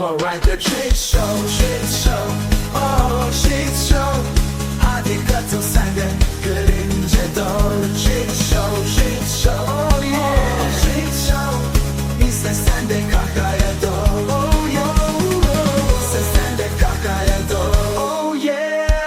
Alright the shit show, shit show, oh shit show. Hadi katıl sen de görünce doğru. Shit show, shit show, oh yeah Shit show, iste sen de kahkahaya doğru. Oh yeah, iste sen de kahkahaya doğru. Oh yeah.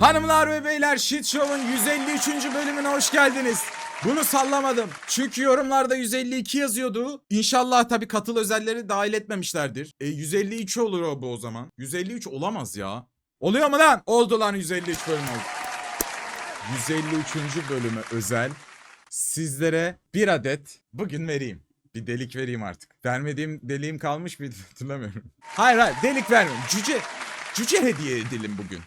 Hanımlar ve beyler Shit Show'un 153. bölümüne hoş geldiniz. Bunu sallamadım. Çünkü yorumlarda 152 yazıyordu. İnşallah tabii katıl özelleri dahil etmemişlerdir. E 153 olur o bu o zaman. 153 olamaz ya. Oluyor mu lan? Oldu lan 153 bölüm oldu. 153. bölüme özel sizlere bir adet bugün vereyim. Bir delik vereyim artık. Vermediğim deliğim kalmış bir hatırlamıyorum. Hayır hayır delik vermiyorum. Cüce Cüce hediye edelim bugün.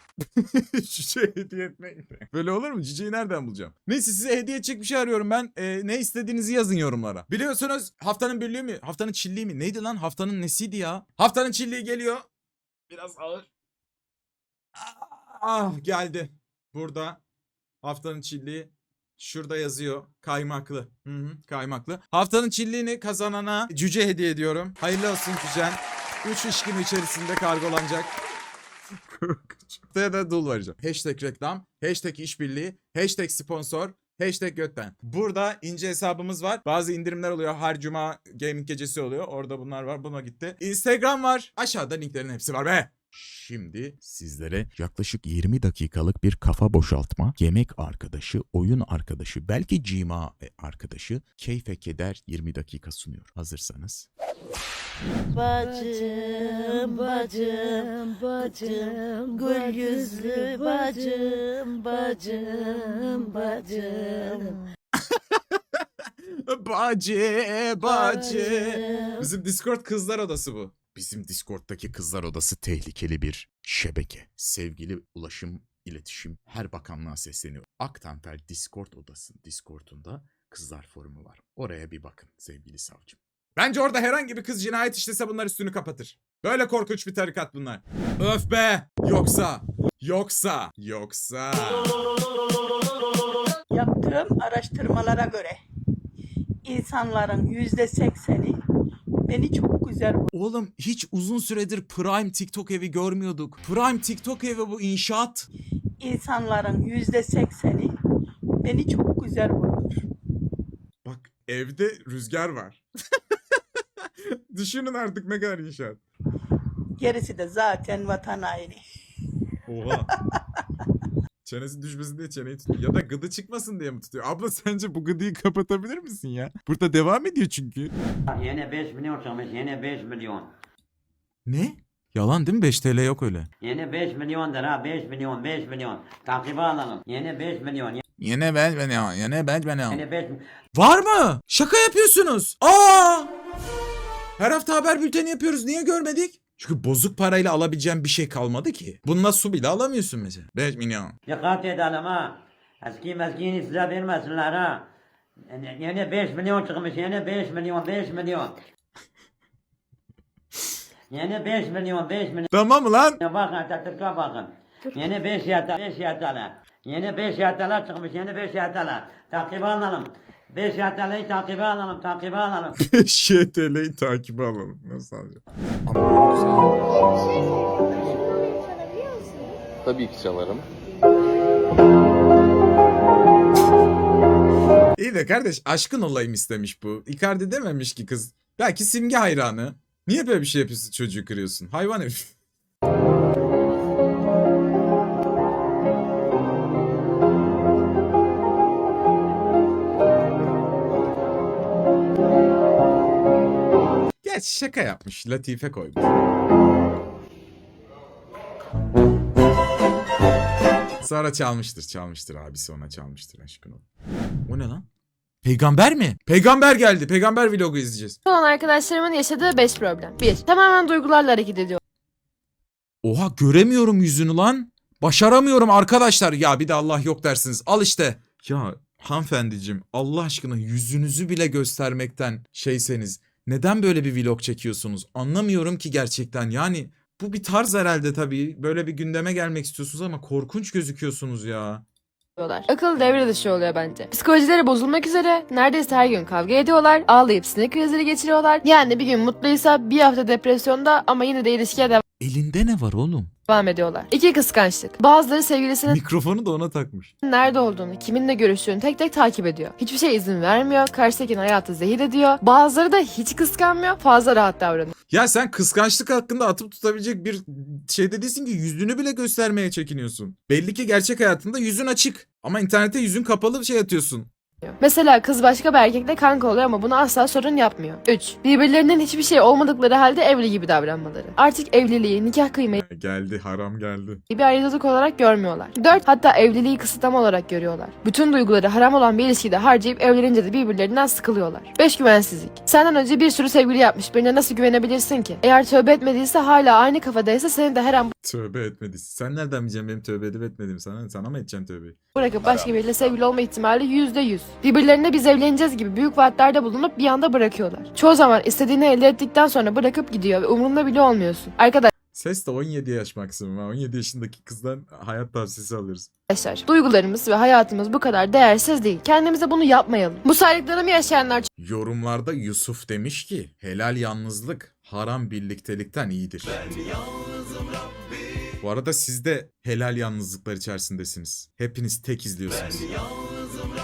Cüce hediye etmeyin. Böyle olur mu? Cüceyi nereden bulacağım? Neyse size hediye edecek bir şey arıyorum ben. Ee, ne istediğinizi yazın yorumlara. Biliyorsunuz haftanın birliği mi? Haftanın çilliği mi? Neydi lan? Haftanın nesiydi ya? Haftanın çilliği geliyor. Biraz ağır. Ah geldi. Burada. Haftanın çilliği. Şurada yazıyor. Kaymaklı. Hı hı, kaymaklı. Haftanın çilliğini kazanana cüce hediye ediyorum. Hayırlı olsun cücen. 3 iş günü içerisinde kargolanacak. Haftaya da dul vereceğim. Hashtag reklam, hashtag işbirliği, hashtag sponsor, hashtag götten. Burada ince hesabımız var. Bazı indirimler oluyor. Her cuma gaming gecesi oluyor. Orada bunlar var. Buna gitti. Instagram var. Aşağıda linklerin hepsi var be. Şimdi sizlere yaklaşık 20 dakikalık bir kafa boşaltma, yemek arkadaşı, oyun arkadaşı, belki cima arkadaşı, keyfe keder 20 dakika sunuyor. Hazırsanız. Bacım, bacım, bacım, gül yüzlü bacım, bacım, bacım. Bacı, bacı. Bizim Discord kızlar odası bu. Bizim Discord'daki kızlar odası tehlikeli bir şebeke. Sevgili ulaşım, iletişim her bakanlığa sesleniyor. Aktanfer Discord odası Discord'unda kızlar forumu var. Oraya bir bakın sevgili savcım. Bence orada herhangi bir kız cinayet işlese bunlar üstünü kapatır. Böyle korkunç bir tarikat bunlar. Öf be! Yoksa, yoksa, yoksa... Yaptığım araştırmalara göre insanların yüzde sekseni beni çok güzel buluyor. Oğlum hiç uzun süredir Prime TikTok evi görmüyorduk. Prime TikTok evi bu inşaat. İnsanların yüzde sekseni beni çok güzel buluyor. Bak evde rüzgar var. Düşünün artık ne kadar inşaat. Gerisi de zaten vatan haini. Oha. Çenesi düşmesin diye çeneyi tutuyor. Ya da gıdı çıkmasın diye mi tutuyor? Abla sence bu gıdıyı kapatabilir misin ya? Burada devam ediyor çünkü. Yine 5 milyon çıkmış. Yine 5 milyon. Ne? Yalan değil mi? 5 TL yok öyle. Yine 5 milyondur ha. 5 milyon, 5 milyon. Takibi alalım. Yine 5 milyon. Yine ben ben ya. Yine ben ben ya. Yine 5 Var mı? Şaka yapıyorsunuz. Aa! Her hafta haber bülteni yapıyoruz. Niye görmedik? Çünkü bozuk parayla alabileceğim bir şey kalmadı ki. Bununla su bile alamıyorsun mesela. 5 milyon. Dikkat edelim ha. Eski meskini size vermesinler ha. Yine- Yine 5 milyon çıkmış. Yine 5 milyon, 5 milyon. Yine 5 milyon, 5 milyon. Tamam lan. Bakın Atatürk'e bakın. Yeni 5 yatağı, 5 yatağı. Yeni 5 yatağı çıkmış, yeni 5 yatağı. Takibi alalım. 5 yatağı takibi alalım, takibi alalım. ŞTL'yi takibe alalım. Nasıl alacağım? Tabii ki çalarım. İyi de kardeş aşkın olayım istemiş bu. Icardi dememiş ki kız. Belki simge hayranı. Niye böyle bir şey yapıyorsun çocuğu kırıyorsun? Hayvan herif. Geç şaka yapmış. Latife koymuş. Sonra çalmıştır, çalmıştır abisi ona çalmıştır aşkın ol. O ne lan? Peygamber mi? Peygamber geldi. Peygamber vlogu izleyeceğiz. olan arkadaşlarımın yaşadığı 5 problem. 1. Tamamen duygularla hareket ediyor. Oha göremiyorum yüzünü lan. Başaramıyorum arkadaşlar. Ya bir de Allah yok dersiniz. Al işte. Ya hanımefendiciğim Allah aşkına yüzünüzü bile göstermekten şeyseniz neden böyle bir vlog çekiyorsunuz? Anlamıyorum ki gerçekten. Yani bu bir tarz herhalde tabii. Böyle bir gündeme gelmek istiyorsunuz ama korkunç gözüküyorsunuz ya. oluyorlar. Akıl devre dışı oluyor bence. Psikolojileri bozulmak üzere neredeyse her gün kavga ediyorlar, ağlayıp sinir krizleri geçiriyorlar. Yani bir gün mutluysa bir hafta depresyonda ama yine de ilişkiye Elinde ne var oğlum? devam ediyorlar. İki kıskançlık. Bazıları sevgilisinin Mikrofonu da ona takmış. nerede olduğunu, kiminle görüştüğünü tek tek takip ediyor. Hiçbir şey izin vermiyor, karşıdakinin hayatı zehir ediyor. Bazıları da hiç kıskanmıyor, fazla rahat davranıyor. Ya sen kıskançlık hakkında atıp tutabilecek bir şeyde değilsin ki yüzünü bile göstermeye çekiniyorsun. Belli ki gerçek hayatında yüzün açık. Ama internette yüzün kapalı bir şey atıyorsun. Mesela kız başka bir erkekle kanka oluyor ama buna asla sorun yapmıyor. 3. Birbirlerinin hiçbir şey olmadıkları halde evli gibi davranmaları. Artık evliliği, nikah kıymeti Geldi haram geldi. bir ayrıcalık olarak görmüyorlar. 4. Hatta evliliği kısıtlama olarak görüyorlar. Bütün duyguları haram olan bir ilişkide harcayıp evlenince de birbirlerinden sıkılıyorlar. 5. Güvensizlik. Senden önce bir sürü sevgili yapmış birine nasıl güvenebilirsin ki? Eğer tövbe etmediyse hala aynı kafadaysa seni de her an Tövbe etmediysin. Sen nereden bileceksin benim tövbe edip etmediğimi sana? Sana mı edeceğim tövbeyi? Bırakıp başka biriyle sevgili olma ihtimali %100. Birbirlerine biz evleneceğiz gibi büyük vaatlerde bulunup bir anda bırakıyorlar. Çoğu zaman istediğini elde ettikten sonra bırakıp gidiyor ve umurunda bile olmuyorsun. Ses de 17 yaş maksimum. ha. 17 yaşındaki kızdan hayat tavsiyesi alırız. Arkadaşlar duygularımız ve hayatımız bu kadar değersiz değil. Kendimize bunu yapmayalım. Bu saydıklarımı yaşayanlar Yorumlarda Yusuf demiş ki helal yalnızlık haram birliktelikten iyidir. Bu arada siz de helal yalnızlıklar içerisindesiniz. Hepiniz tek izliyorsunuz.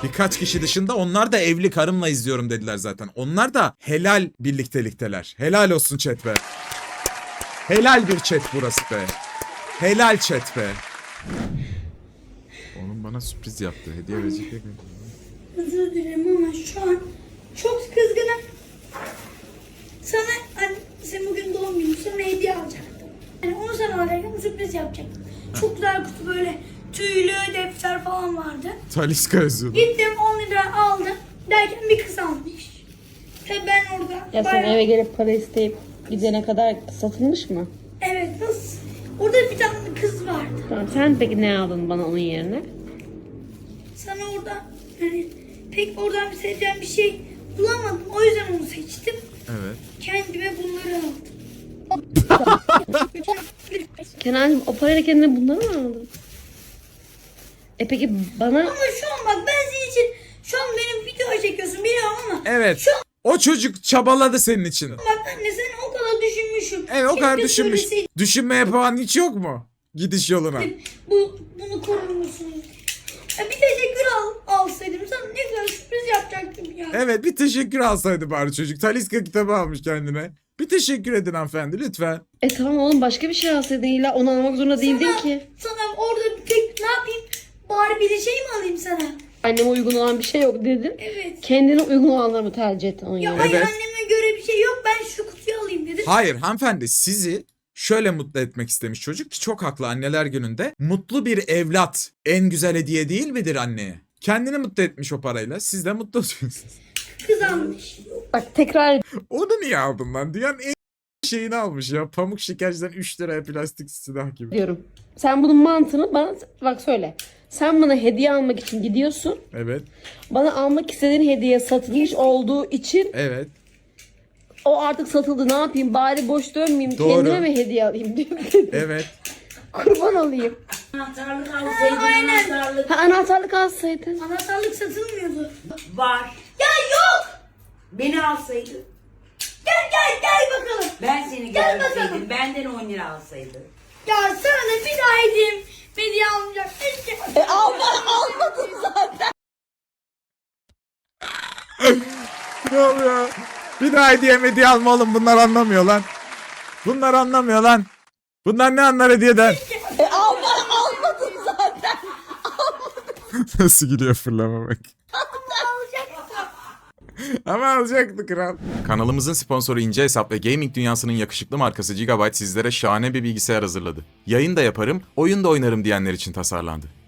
Birkaç kişi dışında onlar da evli karımla izliyorum dediler zaten. Onlar da helal birliktelikteler. Helal olsun chat be. Helal bir chat burası be. Helal chat be. Oğlum bana sürpriz yaptı. Hediye verecek mi? Özür dilerim ama şu an çok kızgınım. Sana hani sen bugün doğum günü sana hediye alacaktım. Yani onu sana alacaktım sürpriz yapacaktım. Çok güzel kutu böyle tüylü defter falan vardı. Taliska yazıyordu. Gittim 10 lira aldım. Derken bir kız almış. Ve ben orada Ya sen bayağı- eve gelip para isteyip gidene kadar satılmış mı? Evet nasıl? Orada bir tane kız vardı. Tamam sen peki ne aldın bana onun yerine? Sana orada hani pek oradan bir seveceğim bir şey bulamadım. O yüzden onu seçtim. Evet. Kendime bunları aldım. Kenancığım o parayla kendine bunları mı aldın? E peki bana Ama şu an bak ben senin için şu an benim video çekiyorsun biliyorum ama Evet. Şu- O çocuk çabaladı senin için. bak anne seni o kadar düşünmüşüm. Evet o kadar Keşke düşünmüş. söyleseydin, Düşünmeye puan hiç yok mu? Gidiş yoluna. Bu, bunu korur musun? Ya bir teşekkür al, alsaydım sana ne güzel sürpriz yapacaktım ya. Evet bir teşekkür alsaydı bari çocuk. Taliska kitabı almış kendine. Bir teşekkür edin hanımefendi lütfen. e tamam oğlum başka bir şey alsaydın illa onu almak zorunda değildin ki. Sana orada bir tek ne yapayım? Bari bir şey mi alayım sana? Anneme uygun olan bir şey yok dedin. Evet. Kendine uygun olanları mı tercih ettin onun Ya hayır Evet. anneme göre bir şey yok ben şu kutuyu alayım dedim. Hayır hanımefendi sizi şöyle mutlu etmek istemiş çocuk ki çok haklı anneler gününde. Mutlu bir evlat en güzel hediye değil midir anneye? Kendini mutlu etmiş o parayla. Siz de mutlu oluyorsunuz. Kız almış. Bak tekrar Onu niye aldın lan? Dünyanın en şeyini almış ya. Pamuk şekerciden 3 liraya plastik silah gibi. diyorum. Sen bunun mantığını bana bak söyle. Sen bana hediye almak için gidiyorsun. Evet. Bana almak istediğin hediye satılmış olduğu için Evet. o artık satıldı ne yapayım bari boş dönmeyeyim Doğru. kendime mi hediye alayım. Evet. Kurban olayım. Anahtarlık alsaydın aynen. anahtarlık Ha, anahtarlık alsaydın. Anahtarlık satılmıyordu. var. Ya. Beni alsaydın. Gel gel gel bakalım. Ben seni Gel bakalım. Benden 10 lira alsaydın. Ya sana da bir daha hediyem. Hediye almayacak. E alma, almadın zaten. Ne oluyor? Bir daha hediye hediye alma oğlum. Bunlar anlamıyor lan. Bunlar anlamıyor lan. Bunlar ne anlar hediyeden? E alma, almadın zaten. Nasıl gidiyor fırlama bak. Ama alacaktı kral. Kanalımızın sponsoru İnce Hesap ve gaming dünyasının yakışıklı markası Gigabyte sizlere şahane bir bilgisayar hazırladı. Yayın da yaparım, oyun da oynarım diyenler için tasarlandı.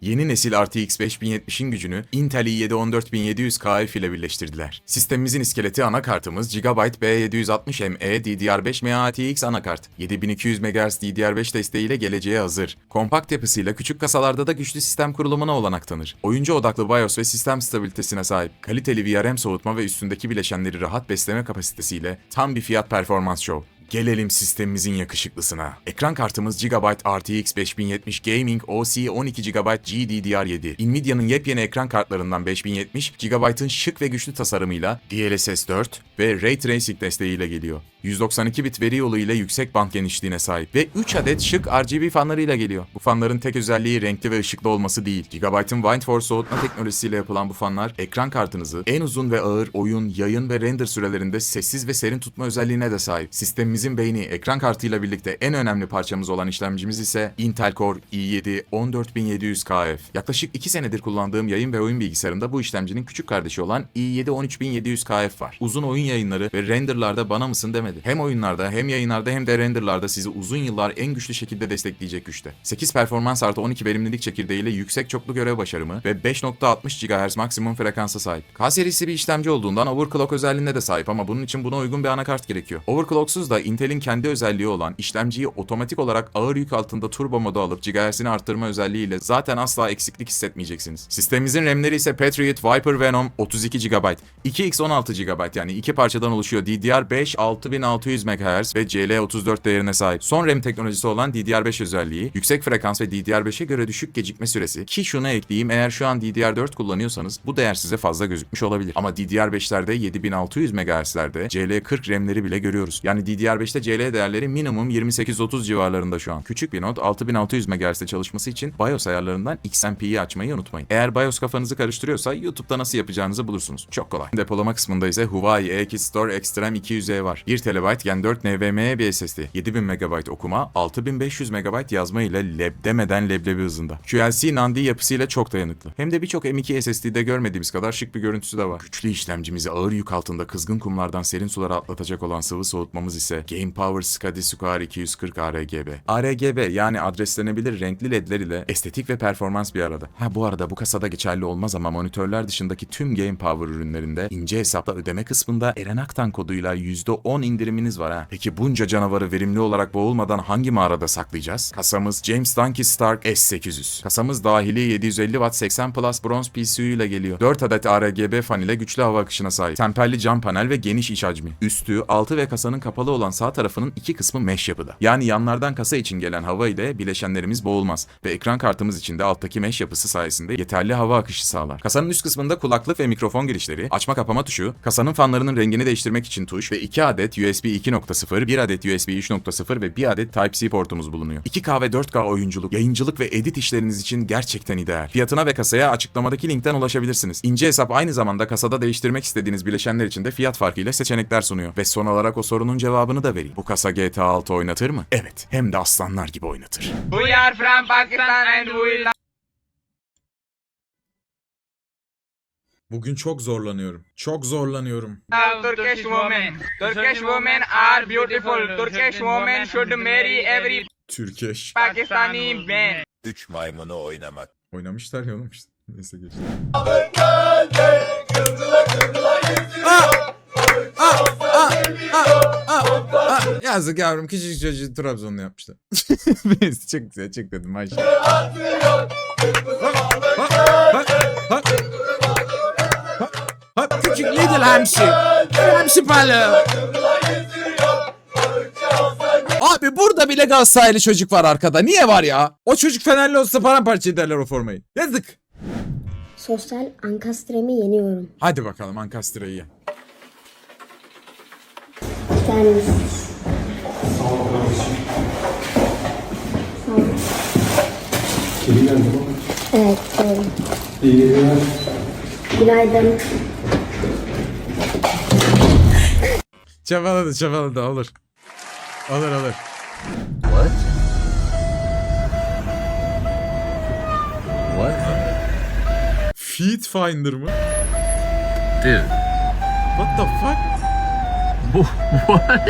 Yeni nesil RTX 5070'in gücünü Intel i7 14700KF ile birleştirdiler. Sistemimizin iskeleti anakartımız Gigabyte B760ME DDR5 MATX anakart. 7200 MHz DDR5 desteğiyle geleceğe hazır. Kompakt yapısıyla küçük kasalarda da güçlü sistem kurulumuna olanak tanır. Oyuncu odaklı BIOS ve sistem stabilitesine sahip. Kaliteli VRM soğutma ve üstündeki bileşenleri rahat besleme kapasitesiyle tam bir fiyat performans show. Gelelim sistemimizin yakışıklısına. Ekran kartımız Gigabyte RTX 5070 Gaming OC 12 GB GDDR7. Nvidia'nın yepyeni ekran kartlarından 5070, Gigabyte'ın şık ve güçlü tasarımıyla DLSS 4 ve Ray Tracing desteğiyle geliyor. 192 bit veri yolu ile yüksek band genişliğine sahip ve 3 adet şık RGB fanlarıyla geliyor. Bu fanların tek özelliği renkli ve ışıklı olması değil. Gigabyte'ın Windforce soğutma teknolojisiyle yapılan bu fanlar ekran kartınızı en uzun ve ağır oyun, yayın ve render sürelerinde sessiz ve serin tutma özelliğine de sahip. Sistemimizin beyni ekran kartıyla birlikte en önemli parçamız olan işlemcimiz ise Intel Core i7 14700KF. Yaklaşık 2 senedir kullandığım yayın ve oyun bilgisayarımda bu işlemcinin küçük kardeşi olan i7 13700KF var. Uzun oyun yayınları ve renderlarda bana mısın demedi. Hem oyunlarda hem yayınlarda hem de renderlarda sizi uzun yıllar en güçlü şekilde destekleyecek güçte. 8 performans artı 12 verimlilik çekirdeğiyle yüksek çoklu görev başarımı ve 5.60 GHz maksimum frekansa sahip. K serisi bir işlemci olduğundan overclock özelliğine de sahip ama bunun için buna uygun bir anakart gerekiyor. Overclocksuz da Intel'in kendi özelliği olan işlemciyi otomatik olarak ağır yük altında turbo modu alıp GHz'ini arttırma özelliğiyle zaten asla eksiklik hissetmeyeceksiniz. Sistemimizin RAM'leri ise Patriot Viper Venom 32 GB, 2x 16 GB yani iki parçadan oluşuyor. DDR5 6600 MHz ve CL34 değerine sahip. Son RAM teknolojisi olan DDR5 özelliği, yüksek frekans ve DDR5'e göre düşük gecikme süresi ki şunu ekleyeyim eğer şu an DDR4 kullanıyorsanız bu değer size fazla gözükmüş olabilir. Ama DDR5'lerde 7600 MHz'lerde CL40 RAM'leri bile görüyoruz. Yani DDR5'te CL değerleri minimum 28-30 civarlarında şu an. Küçük bir not 6600 MHz'de çalışması için BIOS ayarlarından XMP'yi açmayı unutmayın. Eğer BIOS kafanızı karıştırıyorsa YouTube'da nasıl yapacağınızı bulursunuz. Çok kolay. Depolama kısmında ise Huawei EKIT Store Extreme 200E var. 1 TB Gen 4 NVMe bir SSD. 7000 MB okuma, 6500 MB yazma ile leb demeden leblebi hızında. QLC Nandi yapısıyla çok dayanıklı. Hem de birçok M2 SSD'de görmediğimiz kadar şık bir görüntüsü de var. Güçlü işlemcimizi ağır yük altında kızgın kumlardan serin sulara atlatacak olan sıvı soğutmamız ise Game Power Scadi Sukar 240 ARGB. ARGB yani adreslenebilir renkli ledler ile estetik ve performans bir arada. Ha bu arada bu kasada geçerli olmaz ama monitörler dışındaki tüm Game Power ürünlerinde ince hesapla ödeme kısmında Eren Aktan koduyla %10 indiriminiz var ha. Peki bunca canavarı verimli olarak boğulmadan hangi mağarada saklayacağız? Kasamız James Dunkey Stark S800. Kasamız dahili 750 Watt 80 Plus bronz PCU ile geliyor. 4 adet ARGB fan ile güçlü hava akışına sahip. Temperli cam panel ve geniş iç hacmi. Üstü, altı ve kasanın kapalı olan sağ tarafının iki kısmı mesh yapıda. Yani yanlardan kasa için gelen hava ile bileşenlerimiz boğulmaz. Ve ekran kartımız için de alttaki mesh yapısı sayesinde yeterli hava akışı sağlar. Kasanın üst kısmında kulaklık ve mikrofon girişleri, açma kapama tuşu, kasanın fanlarının rengini değiştirmek için tuş ve 2 adet USB 2.0, 1 adet USB 3.0 ve 1 adet Type-C portumuz bulunuyor. 2K ve 4K oyunculuk, yayıncılık ve edit işleriniz için gerçekten ideal. Fiyatına ve kasaya açıklamadaki linkten ulaşabilirsiniz. İnce hesap aynı zamanda kasada değiştirmek istediğiniz bileşenler için de fiyat farkıyla seçenekler sunuyor. Ve son olarak o sorunun cevabını da vereyim. Bu kasa GTA 6 oynatır mı? Evet. Hem de aslanlar gibi oynatır. We are from Pakistan and we Bugün çok zorlanıyorum. Çok zorlanıyorum. Turkish women. Turkish women are beautiful. Turkish women should marry every Türkeş. Pakistani man. Üç maymunu oynamak. Oynamışlar ya oğlum işte. Neyse geçti. Yazık yavrum küçücük çocuğu Trabzon'da yapmışlar. Neyse çok güzel çok dedim bak, bak. Bak, Hamsi. Hamsi balığı. Abi burada bile Galatasaraylı çocuk var arkada. Niye var ya? O çocuk Fenerli olsa paramparça ederler o formayı. Yazık. Sosyal ankastremi yeniyorum. Hadi bakalım Ankastre'yi ye. Bir tanesi. Evet, doğru. Günaydın. Çabaladı çabaladı olur. Olur olur. What? What? Feed Finder mı? Dude. What the fuck? What?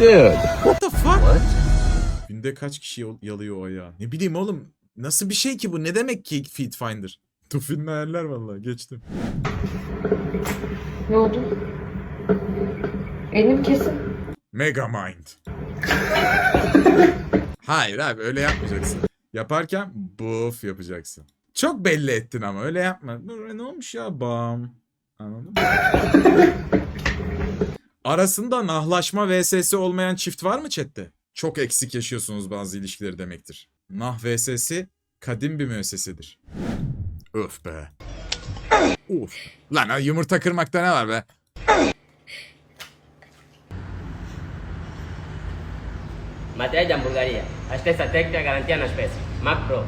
Dude. What the fuck? What? Günde kaç kişi yal- yalıyor o ya? Ne bileyim oğlum. Nasıl bir şey ki bu? Ne demek ki Feed Finder? Tufin'in hayaller vallahi geçtim. Ne oldu? Elim kesin. Megamind. Hayır abi öyle yapmayacaksın. Yaparken buf yapacaksın. Çok belli ettin ama öyle yapma. Ne olmuş ya bam? Anladın mı? Arasında nahlaşma vs'si olmayan çift var mı chatte? Çok eksik yaşıyorsunuz bazı ilişkileri demektir. Nah vs'si kadim bir müessesedir. Öf be. Uf. Lan ha, yumurta kırmakta ne var be? Materia de hamburgueria. Estesa tècnica garantia en espècie. Mac Pro.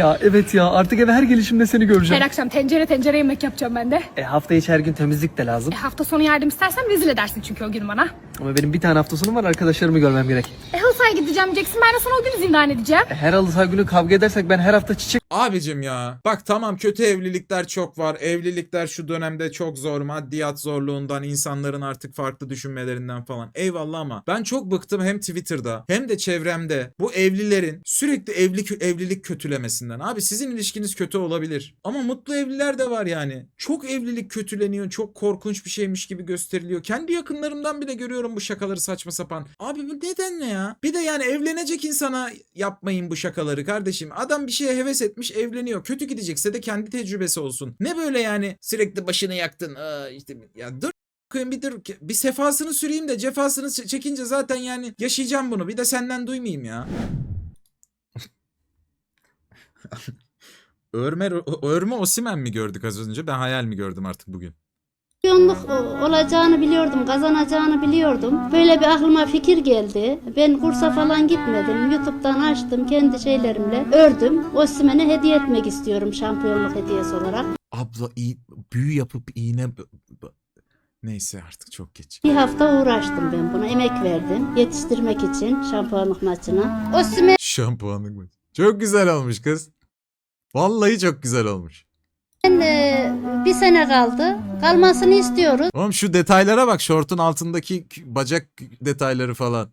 Ya evet ya artık eve her gelişimde seni göreceğim. Her akşam tencere tencere yemek yapacağım ben de. E, hafta içi her gün temizlik de lazım. E, hafta sonu yardım istersen rezil edersin çünkü o gün bana. Ama benim bir tane hafta sonum var arkadaşlarımı görmem gerek. E halı sahaya gideceğim diyeceksin ben de sana o gün zindan edeceğim. E, her halı saha günü kavga edersek ben her hafta çiçek Abicim ya. Bak tamam kötü evlilikler çok var. Evlilikler şu dönemde çok zor. Maddiyat zorluğundan, insanların artık farklı düşünmelerinden falan. Eyvallah ama ben çok bıktım hem Twitter'da hem de çevremde bu evlilerin sürekli evlilik evlilik kötülemesinden. Abi sizin ilişkiniz kötü olabilir. Ama mutlu evliler de var yani. Çok evlilik kötüleniyor. Çok korkunç bir şeymiş gibi gösteriliyor. Kendi yakınlarımdan bile görüyorum bu şakaları saçma sapan. Abi bu neden ne ya? Bir de yani evlenecek insana yapmayın bu şakaları kardeşim. Adam bir şeye heves etmiş evleniyor. Kötü gidecekse de kendi tecrübesi olsun. Ne böyle yani sürekli başını yaktın. Aa, işte ya dur koyayım bir dur bir sefasını süreyim de cefasını çekince zaten yani yaşayacağım bunu. Bir de senden duymayayım ya. Örme, örme Osimen mi gördük az önce? Ben hayal mi gördüm artık bugün? Şampiyonluk olacağını biliyordum, kazanacağını biliyordum. Böyle bir aklıma fikir geldi. Ben kursa falan gitmedim. YouTube'dan açtım, kendi şeylerimle ördüm. Osimhen'e hediye etmek istiyorum şampiyonluk hediyesi olarak. Abla iyi, büyü yapıp iğne... Neyse artık çok geç. Bir hafta uğraştım ben buna, emek verdim. Yetiştirmek için şampiyonluk maçına. Osimhen Şampuanlık mı? Çok güzel olmuş kız. Vallahi çok güzel olmuş. E, bir sene kaldı. Kalmasını istiyoruz. Oğlum şu detaylara bak şortun altındaki bacak detayları falan.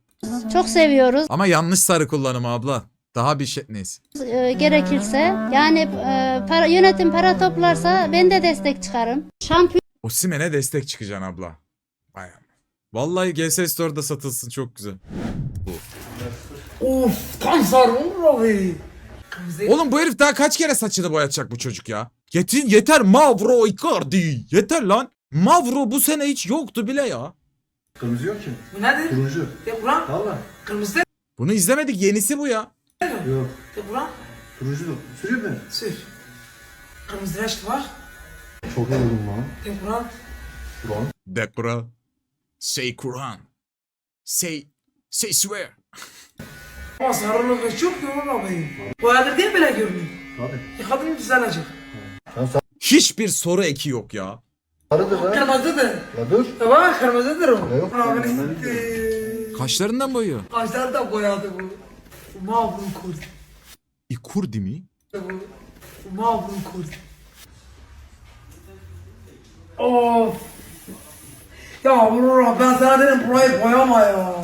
Çok seviyoruz. Ama yanlış sarı kullanımı abla. Daha bir şey neyse. E, gerekirse yani e, para, yönetim para toplarsa ben de destek çıkarım. Şampiyon Osimen'e destek çıkacaksın abla. Vay Vallahi GS Store'da satılsın çok güzel. Of tam abi. Oğlum bu herif daha kaç kere saçını boyatacak bu çocuk ya? Yetin yeter Mavro Icardi. Yeter lan. Mavro bu sene hiç yoktu bile ya. Kırmızı yok ki. Bu nedir? Turuncu. Ya ulan. Valla. Kırmızı Bunu izlemedik yenisi bu ya. yok. Ya ulan. Turuncu da. Sürüyor mu? Sür. Kırmızı reşt var. Çok yoruldum lan. Ya ulan. De Kur'an. Say Kur'an. Say, say swear. Ama sarılık çok yoğun abi. Bu halde değil bile görünüyor. Tabii. Yıkadın düzelecek. Hiçbir soru eki yok ya. Kırmızıdır. Ya dur. Tamam kırmızıdır o. Yok. Kaşlarından boyuyor. Kaşları da boyadı bu. Bu Mavrum kurd. İkurdi mi? Bu bu Mavrum kurd. Of. Ya Aurora ben sana dedim burayı boyama ya.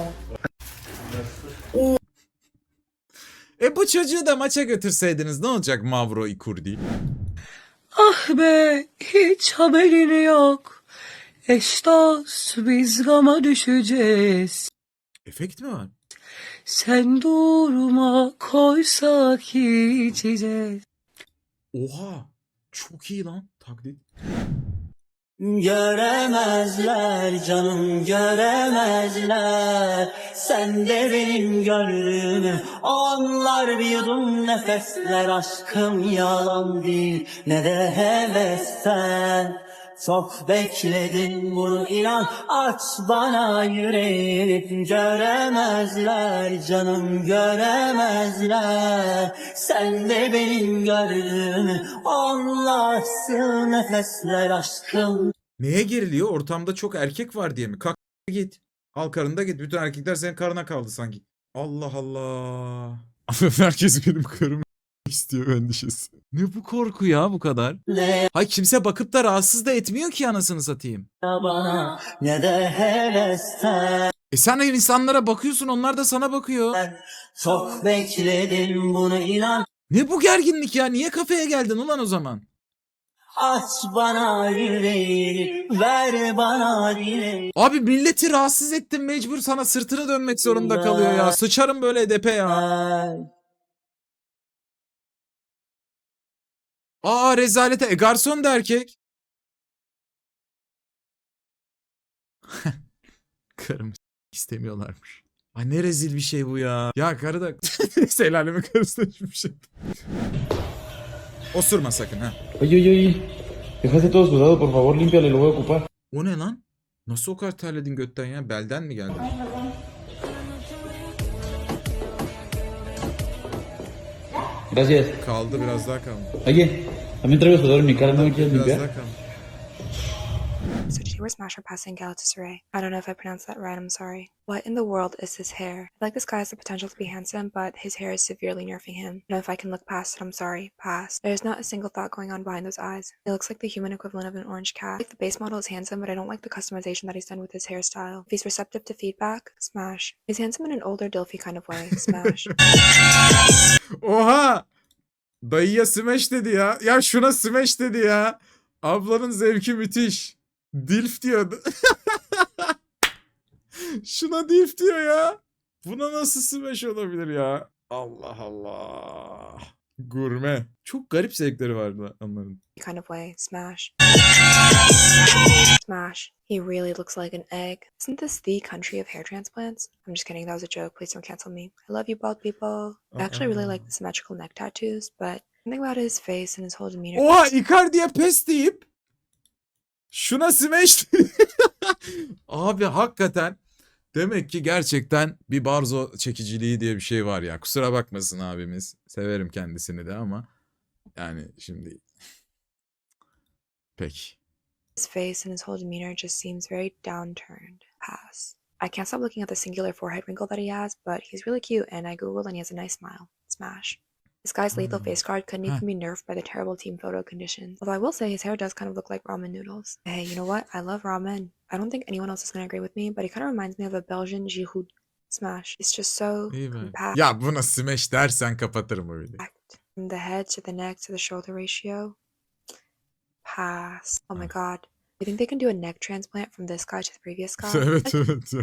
E bu çocuğu da maça götürseydiniz ne olacak Mavro Ikurdi? Ah be hiç haberin yok. Estos biz gama düşeceğiz. Efekt mi var? Sen durma koysak içeceğiz. Oha. Çok iyi lan taklit. Göremezler canım göremezler. Sen de benim gördüğümü Onlar bir yudum nefesler. Aşkım yalan değil ne de hevesler Çok bekledim bunu inan Aç bana yüreğini Göremezler canım göremezler Sen de benim gördüğümü Onlar sığ nefesler aşkım Neye geriliyor? Ortamda çok erkek var diye mi? Kalk git. Al karında git. Bütün erkekler senin karına kaldı sanki. Allah Allah. Herkes benim karımı istiyor endişesi. Ne bu korku ya bu kadar? Ne Hay kimse bakıp da rahatsız da etmiyor ki anasını satayım. bana ne de hevesten E sen insanlara bakıyorsun onlar da sana bakıyor. Çok bekledim bunu inan Ne bu gerginlik ya? Niye kafeye geldin ulan o zaman? Aç bana yüreğini Ver bana dileğini Abi milleti rahatsız ettin mecbur sana sırtını dönmek zorunda kalıyor ya. Sıçarım böyle edepe ya. Aa rezalete. E garson da erkek. Karım istemiyorlarmış. Ay ne rezil bir şey bu ya. Ya karı da neyse el karısına hiçbir şey. Osurma sakın ha. Oye, oye, oye. Dejaste todo sudado, por favor, límpiale, lo voy a ocupar. O ne lan? Nasıl o kadar terledin götten ya? Belden mi geldi? Gracias. Kaldı biraz daha kaldı. Oye, también traigo sudor en mi cara, ¿no me quieres Biraz limpiar? daha kaldı. So today we're Smasher passing Galatasaray. I don't know if I pronounced that right, I'm sorry. What in the world is this hair? I like this guy has the potential to be handsome, but his hair is severely nerfing him. You if I can look past it, I'm sorry. Pass. There's not a single thought going on behind those eyes. It looks like the human equivalent of an orange cat. Like the base model is handsome, but I don't like the customization that he's done with his hairstyle. If he's receptive to feedback, smash. He's handsome in an older Dilfy kind of way, smash. Oha! Dayıya smash dedi ya. Ya şuna smash dedi ya. Ablanın zevki müthiş. Dilf diyordu. şuna dilf diyor ya. Buna nasıl smash olabilir ya? Allah Allah. Gurme. Çok garip zevkleri vardı onların. kind of way, smash. Smash. He really looks like an egg. Isn't this the country of hair transplants? I'm just kidding, that was a joke. Please don't cancel me. I love you, bald people. I actually really like the symmetrical neck tattoos, but something about his face and his whole demeanor. Oha Icardi'ye pes deyip şuna smash Abi hakikaten demek ki gerçekten bir barzo çekiciliği diye bir şey var ya. Kusura bakmasın abimiz. Severim kendisini de ama yani şimdi pek. His face and his whole demeanor just seems very downturned. Pass. I can't stop looking at the singular forehead wrinkle that he has, but he's really cute and I googled and he has a nice smile. Smash. This guy's lethal Mm. face card couldn't even be nerfed by the terrible team photo conditions. Although I will say his hair does kind of look like ramen noodles. Hey, you know what? I love ramen. I don't think anyone else is gonna agree with me, but he kind of reminds me of a Belgian Giroud. Smash. It's just so İyi be. compact. Ya buna smash dersen kapatırım bu videoyu. From the head to the neck to the shoulder ratio. Pass. Oh my god. You think they can do a neck transplant from this guy to the previous guy? evet evet ya.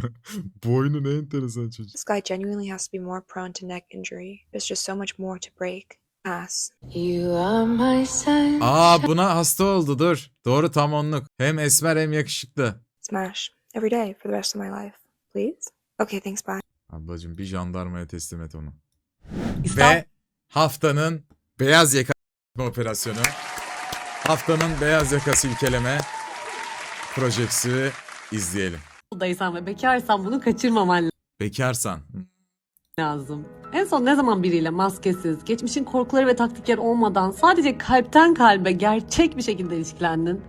Boynu ne enteresan çocuk. This guy genuinely has to be more prone to neck injury. There's just so much more to break. Pass. Aa buna hasta oldu dur. Doğru tam onluk. Hem esmer hem yakışıklı. Smash. Every day for the rest of my life. Please? Okay, thanks, bye. Ablacım bir jandarmaya teslim et onu. Ve haftanın beyaz yaka operasyonu. Haftanın beyaz yaka silkeleme projeksi izleyelim. Daysan ve bekarsan bunu kaçırmaman Bekarsan. lazım. En son ne zaman biriyle maskesiz, geçmişin korkuları ve taktikleri olmadan sadece kalpten kalbe gerçek bir şekilde ilişkilendin?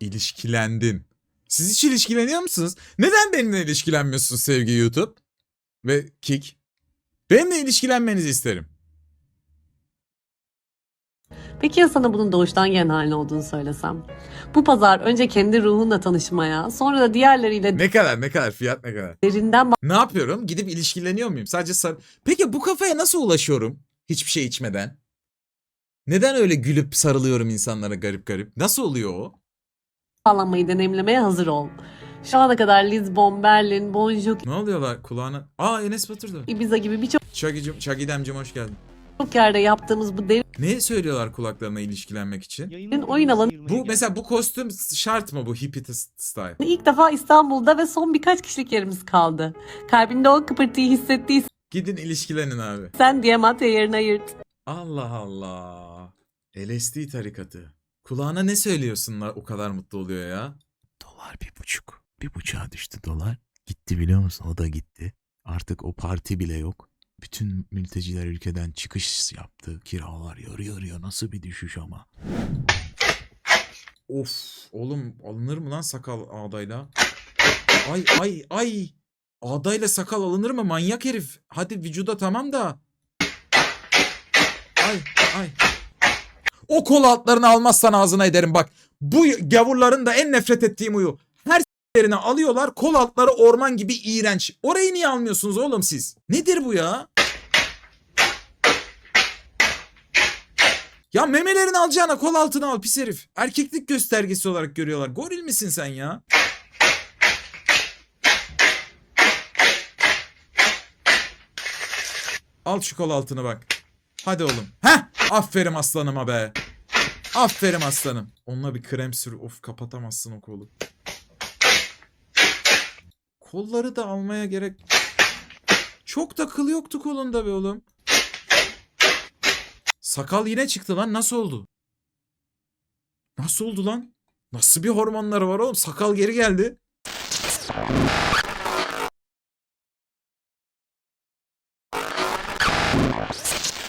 ilişkilendin. Siz hiç ilişkileniyor musunuz? Neden benimle ilişkilenmiyorsunuz sevgili YouTube? Ve Kik? Benimle ilişkilenmenizi isterim. Peki ya sana bunun doğuştan gelen halin olduğunu söylesem? Bu pazar önce kendi ruhunla tanışmaya, sonra da diğerleriyle Ne kadar ne kadar fiyat ne kadar? derinden Ne yapıyorum? Gidip ilişkileniyor muyum? Sadece sar... Peki bu kafaya nasıl ulaşıyorum? Hiçbir şey içmeden. Neden öyle gülüp sarılıyorum insanlara garip garip? Nasıl oluyor o? bağlanmayı deneyimlemeye hazır ol. Şu ana kadar Lisbon, Berlin, Bonjour, Ne oluyorlar kulağına? Aa Enes Batur da. Ibiza gibi birçok Çagicim, Çagidemcim hoş geldin. Yerde yaptığımız bu derin Ne söylüyorlar kulaklarına ilişkilenmek için? oyun alanı Bu mesela bu kostüm şart mı bu hippie t- style? ilk defa İstanbul'da ve son birkaç kişilik yerimiz kaldı. Kalbinde o kıpırtıyı hissettiysen Gidin ilişkilenin abi. Diamante yerine ayırt. Allah Allah. LSD tarikatı. Kulağına ne söylüyorsunlar o kadar mutlu oluyor ya? Dolar bir buçuk. Bir buçuğa düştü dolar. Gitti biliyor musun? O da gitti. Artık o parti bile yok. Bütün mülteciler ülkeden çıkış yaptı. Kiralar yarı yarıya nasıl bir düşüş ama. Of oğlum alınır mı lan sakal ağdayla? Ay ay ay. Ağdayla sakal alınır mı manyak herif? Hadi vücuda tamam da. Ay ay. O kol altlarını almazsan ağzına ederim bak. Bu gavurların da en nefret ettiğim uyu. Her yerine alıyorlar kol altları orman gibi iğrenç. Orayı niye almıyorsunuz oğlum siz? Nedir bu ya? Ya memelerini alacağına kol altını al pis herif. Erkeklik göstergesi olarak görüyorlar. Goril misin sen ya? Al şu kol altını bak. Hadi oğlum. Heh aferin aslanıma be. Aferin aslanım. Onunla bir krem sür. Of kapatamazsın o kolu. Kolları da almaya gerek... Çok da kıl yoktu kolunda be oğlum. Sakal yine çıktı lan. Nasıl oldu? Nasıl oldu lan? Nasıl bir hormonları var oğlum? Sakal geri geldi.